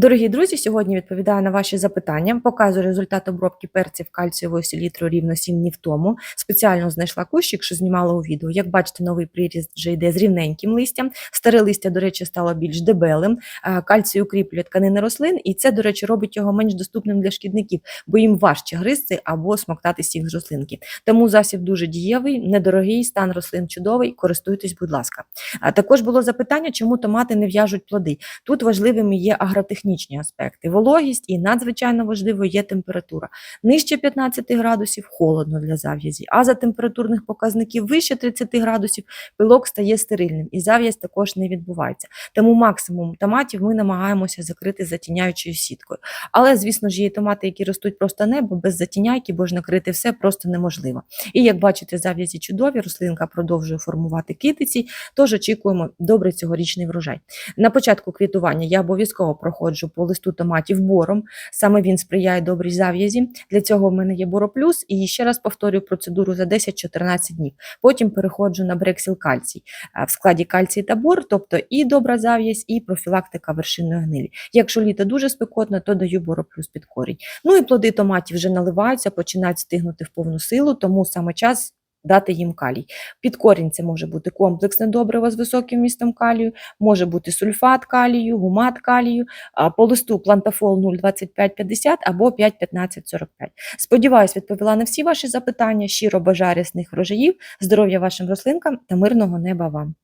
Дорогі друзі, сьогодні відповідаю на ваші запитання. Показую результат обробки перців кальцієвою селітрою рівно 7 днів тому. Спеціально знайшла кущик, що знімала у відео. Як бачите, новий приріст вже йде з рівненьким листям. Старе листя, до речі, стало більш дебелим. Е, Кальцій укріплює тканини рослин, і це, до речі, робить його менш доступним для шкідників, бо їм важче гризти або смоктати сік з рослинки. Тому засіб дуже дієвий, недорогий, стан рослин чудовий. Користуйтесь, будь ласка. А також було запитання, чому томати не в'яжуть плоди. Тут важливими є агротехнічні аспекти. Вологість і надзвичайно важливо є температура. Нижче 15 градусів холодно для зав'язі, а за температурних показників вище 30 градусів пилок стає стерильним і зав'язь також не відбувається. Тому максимум томатів ми намагаємося закрити затіняючою сіткою. Але, звісно ж, є томати, які ростуть просто небо без затіняйки, бо ж накрити все просто неможливо. І як бачите, зав'язі чудові, рослинка продовжує формувати китиці, тож очікуємо добрий цьогорічний врожай. На початку квітування я обов'язково проходжу по листу томатів бором. Саме він сприяє добрій зав'язі. Для цього в мене є бороплюс. І ще раз повторюю процедуру за 10-14 днів. Потім переходжу на брексіл кальцій в складі кальцій та бор, тобто і добра зав'язь, і профілактика вершинної гнилі. Якщо літо дуже спекотно, то даю бороплюс під корінь. Ну і плоди томатів вже наливаються, починають стигнути в повну силу, тому саме час. Дати їм калій. Під корінь це може бути комплексне добриво з високим містом калію, може бути сульфат калію, гумат калію, по листу плантафол 0,2550 або 5,1545. Сподіваюсь, відповіла на всі ваші запитання. Щиро бажаю рясних врожаїв, здоров'я вашим рослинкам та мирного неба вам.